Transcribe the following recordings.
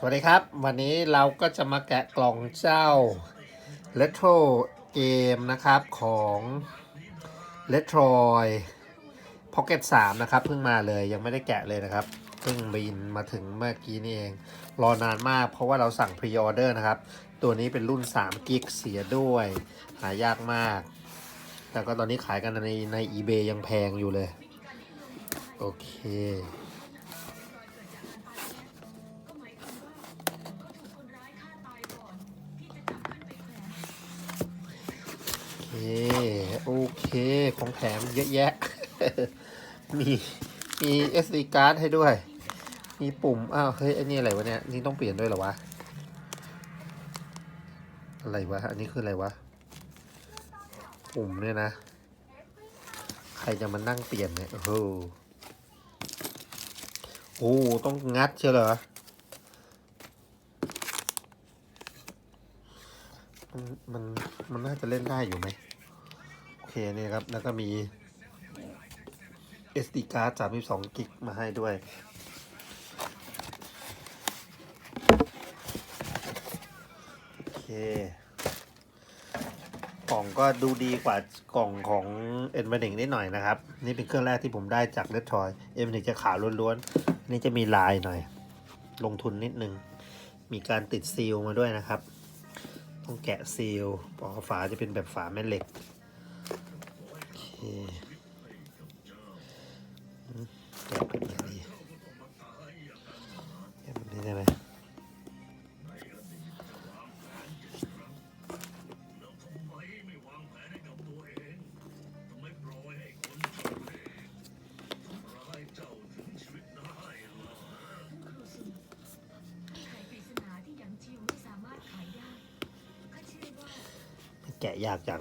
สวัสดีครับ วันนี้เราก็จะมาแกะกล่องเจ้า Retro เกมนะครับของ r e t r o i Pocket 3 นะครับ เพิ่งมาเลยยังไม่ได้แกะเลยนะครับ เพิ่งบินมาถึงเมื่อกี้นี่เอง รอนานมากเพราะว่าเราสั่งพรีออเดอร์นะครับ ตัวนี้เป็นรุ่น3กิกเสียด้วย หายากมาก แต่ก็ตอนนี้ขายกันในใน eBay ยังแพงอยู่เลย โอเค โอเค ของแถมเยอะแยะ มีมี SD card ให้ด้วย มีปุ่ม อ้าว เฮ้ยอันนี้อะไรวะเนี่ย นี่ต้องเปลี่ยนด้วยเหรอวะ อะไรวะ อันนี้คืออะไรวะ ปุ่มเนี่ยนะ ใครจะมานั่งเปลี่ยนเนี่ยโอ้โหโอ้ต้องงัดเชียวเหรอมัน มันมันน่าจะเล่นได้อยู่ไหม เคนี่ครับ แล้วก็มี SD card 32กิกมาให้ด้วย โอเค กล่องก็ดูดีกว่ากล่องของ n อ็นนิดหน่อยนะครับ นี่เป็นเครื่องแรกที่ผมได้จาก r e d t o y เอ็นนิจะขาวล้วนๆ นี่จะมีลายหน่อย ลงทุนนิดนึง มีการติดซีลมาด้วยนะครับ ต้องแกะซีลปอกฝาจะเป็นแบบฝาแม่เหล็ก โอเคอืมแกะแบบไหนดีแกะแบบนี้ได้ไหมแกะยากจัง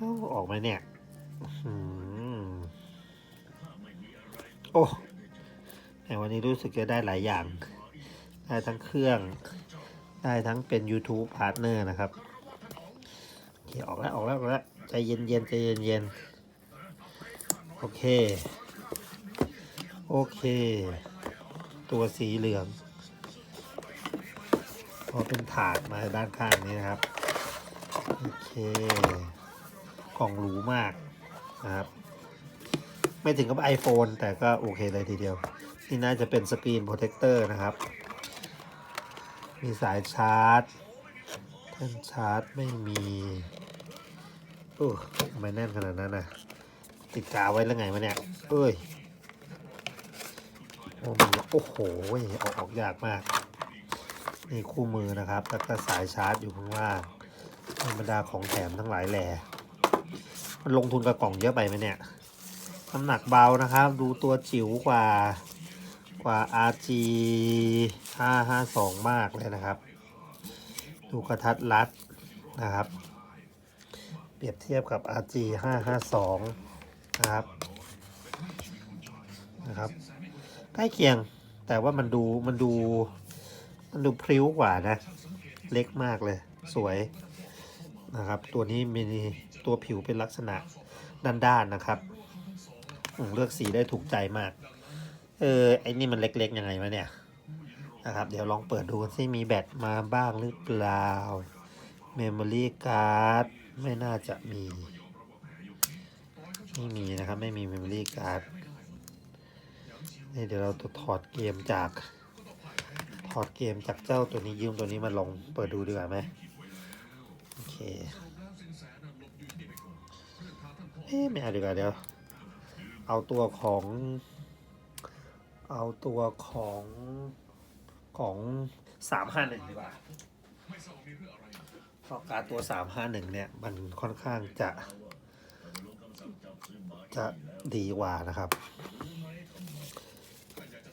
เอาออกมาเนี่ยโอ้แต่วันนี้รู้สึกจะได้หลายอย่าง ได้ทั้งเครื่อง ได้ทั้งเป็น YouTube Partner นะครับโอเคออกแล้วออกแล้วออกแล้วใจเย็นเย็นๆใจเย็นเย็นๆโอเค โอเค ตัวสีเหลือง พอเป็นถาดมาด้านข้างนี้นะครับ โอเค กล่องหรูมากนะครับ ไม่ถึงกับ iPhone แต่ก็โอเคเลยทีเดียว นี่น่าจะเป็นสกรีนโปรเทคเตอร์นะครับ มีสายชาร์จแท่นชาร์จไม่มีโอ้ทำไมแน่นขนาดนั้นนะติดกาวไว้แล้วไงวะเนี่ย เอ้ยโอ้โอ้โหเอาออกยากมาก นี่คู่มือนะครับ แล้วก็สายชาร์จอยู่ข้างล่างธรรมดาของแถมทั้งหลายแหล่ มันลงทุนกับกล่องเยอะไปไหมเนี่ย น้ำหนักเบานะครับ ดูตัวจิ๋วกว่ากว่า RG 552 มากเลยนะครับ ดูกระทัดรัดนะครับ เปรียบเทียบกับ RG 552 นะครับ นะครับ ใกล้เคียง แต่ว่ามันดูมันดู มันดูพริ้วกว่านะ เล็กมากเลย สวยนะครับ ตัวนี้มี ตัวผิวเป็นลักษณะด้านๆนะครับเลือกสีได้ถูกใจมาก เออไอ้นี่มันเล็กๆยังไงวะเนี่ยนะครับ เดี๋ยวลองเปิดดูซิมีแบตมาบ้างหรือเปล่า Memory card ไม่น่าจะมี ไม่มีนะครับ ไม่มี Memory card นี่เดี๋ยวเราจะถอดเกมจาก ถอดเกมจากเจ้าตัวนี้ยืมตัวนี้มาลองเปิดดูดีกว่าไหมโอเค อ๊ะไม่เอาดีกว่าเดี๋ยว เอาตัวของ เอาตัวของของสามห้าหนึ่งดีกว่าเพราะการตัวสามห้าหนึ่งเนี่ย มันค่อนข้างจะ จะดีกว่านะครับ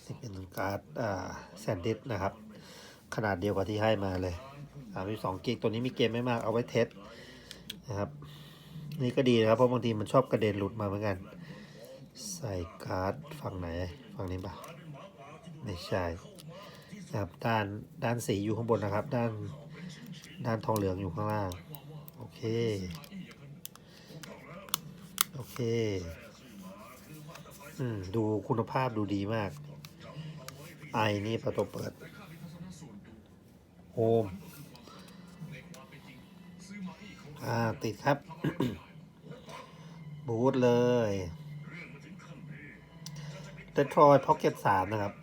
นี่เป็นการ์ดอ่าแซนดิสนะครับ ขนาดเดียวกับที่ให้มาเลยสามสองกิกตัวนี้มีเกมไม่มากเอาไว้เทสนะครับ นี่ก็ดีนะครับเพราะบางทีมันชอบกระเด็นหลุดมาเหมือนกัน ใส่การ์ดฝั่งไหนฝั่งนี้ปะไม่ใช่ครับด้านด้านสีอยู่ข้างบนนะครับ ด้านด้านทองเหลืองอยู่ข้างล่าง โอเค โอเคอืมดูคุณภาพดูดีมาก ไอนี่ประตูเปิดโฮมอ่าติดครับ บูทเลยเดทรอยพ็อกเก็ตสามนะครับ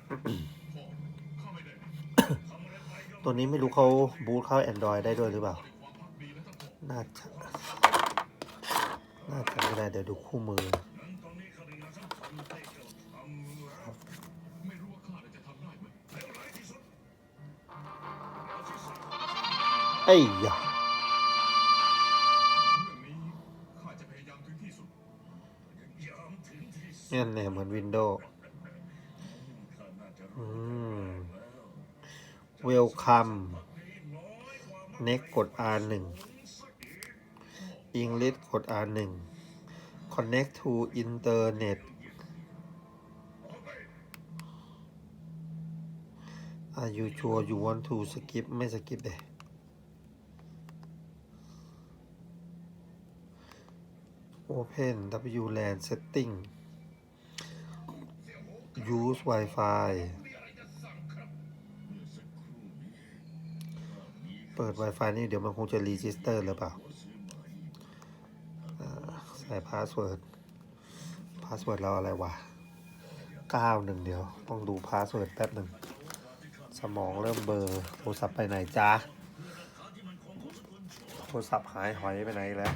ตัวนี้ไม่รู้เขาบูทเข้า Android ได้ด้วยหรือเปล่า น่าจะ น่าจะไม่ได้เดี๋ยวดูคู่มือเอ้ นี่ยเนี่ยเหมือนวินโดว์อืม Welcome Next กด R1 English กด R1 Connect to Internet Are you sure you want to skip ไม่ skip เลย Open WLAN setting use Wi-Fi เปิด Wi-Fi นี่เดี๋ยวมันคงจะ register หรือเปล่าอ่าใส่ password password เราอะไรวะ9หนึ่งเดี๋ยว ต้องดู password แป๊บหนึ่ง สมองเริ่มเบอร์ โทรศัพท์ไปไหนจ้าโทรศัพท์หายหอยไปไหนแล้ว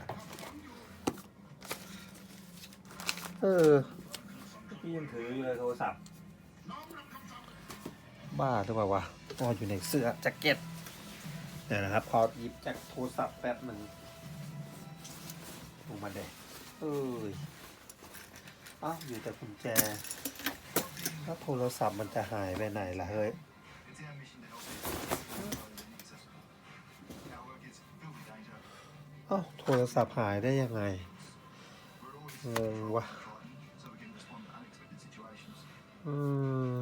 เออ พี่ยังถืออยู่เลยโทรศัพท์บ้าหรือเปล่าวะอ๋ออยู่ในเสื้อแจ็คเก็ตเดี๋ยวนะครับ พอหยิบจากโทรศัพท์แป๊บหนึ่งลงมาเด็กเอ้ยอ้าวอยู่แต่กุญแจแล้วโทรศัพท์มันจะหายไปไหนล่ะเฮ้ยเอ้าโทรศัพท์หายได้ยังไงงงวะ อืม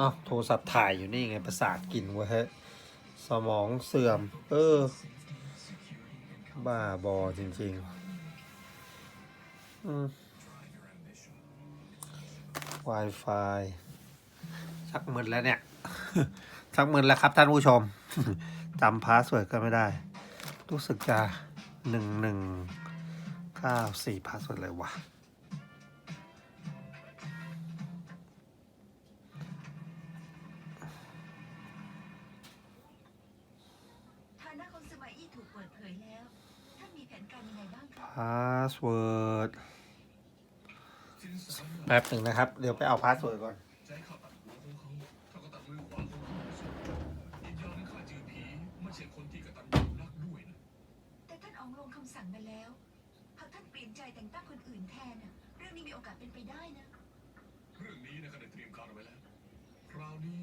อ้าวโทรศัพท์ถ่ายอยู่นี่ไง ประสาทกินวะยฮะ สมองเสื่อม เออ บ้าบอจริง ๆ อืม Wi-Fi ชักมึนแล้วเนี่ย ชักมึนแล้วครับท่านผู้ชม จำพาสเวิร์ดก็ไม่ได้ รู้สึกจะหนึ่งหนึ่งเก้าสี่พาสเวิร์ดเลยวะฐานะของสมัยอี้ถูกเปิดเผยแล้วท่านมีแผนการยังไงบ้างคะพาสเวิร์ด แป๊บหนึ่งนะครับ เดี๋ยวไปเอาพาสเวิร์ดก่อนใช้ข้าตัดหัวของเขาเท่ากับตัดมือขวาของเขาอีกอย่างหนึงข้าจือผีไม่ใช่คนที่กตัญญูนักด้วยนะแต่ท่านอองลงคำสั่งมาแล้ว หากท่านเปลี่ยนใจแต่งตั้งคนอื่นแทนน่ะเรื่องนี้มีโอกาสเป็นไปได้นะ เรื่องนี้นะข้าได้เตรียมการเอาไว้แล้ว คราวนี้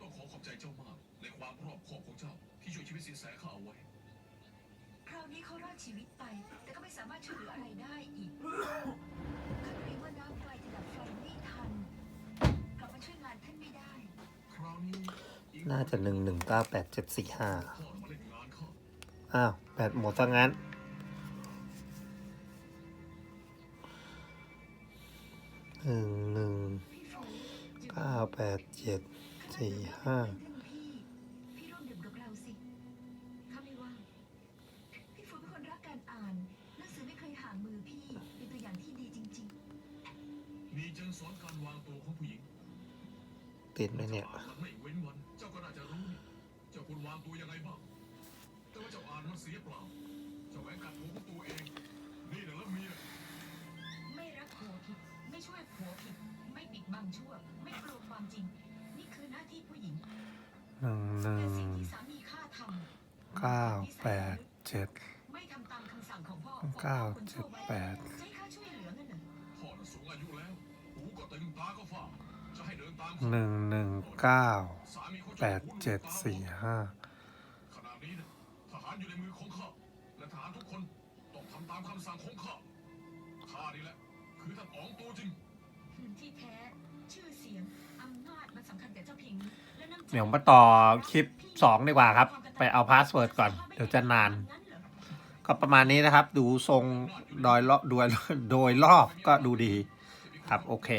ต้องขอขอบใจเจ้ามาก ในความรอบคอบของเจ้า ที่ช่วยชีวิตสินแสข้าเอาไว้ คราวนี้เขารอดชีวิตไป แต่ก็ไม่สามารถช่วยเหลืออะไรได้อีก น่าจะหนึ่งหนึ่งเก้าแปดเจ็ดสี่ห้าอ้าวแปดหมดซะงั้น หนึ่งหนึ่งเก้าแปดเจ็ดสี่ห้า ติดไหมเนี่ยไม่เว้นวันเจ้าก็น่าจะรู้นี่เจ้าคุณวางตัวยังไงบ้างแต่ว่าเจ้าอ่านมันเสียเปล่าเจ้าแหวนกัดหูของตัวเอง นี่แหละแล้วเมียไม่รักผัวผิด ไม่ช่วยผัวผิด ไม่ปิดบังชั่ว ไม่กลัวความจริง นี่คือหน้าที่ผู้หญิงหนึ่งหนึ่แต่งสิ่งที่สามีข้าทำเก้าแปดเจ็ดไม่ทำตามคำสั่งของพ่อเก้าเจ็ดแปด ใช้ค่าช่วยเหลือนั่นน่ะพ่อน่ะสูงอายุแล้ว หูก็ตึงตาก็ฝ้า หนึ่งหนึ่งเก้าแปดเจ็ดสี่ห้าขณะนี้นะอยู่ในมือของข้าและทหารทุกคนต้องทำตามคำสั่งของข้าข้านี่แหละคือท่านอ๋องตัวจริงที่แท้ชื่อเสียงอำนาจมันสำคัญแต่เจ้าพียงและน้ำใจเดี๋ยวมาต่อคลิป2ดีกว่าครับ ไปเอาพาสเวิร์ดก่อน เดี๋ยวจะนานก็ประมาณนี้นะครับ ดูทรงโดยรอบโดยโดยรอบก็ดูดี ครับ โอเค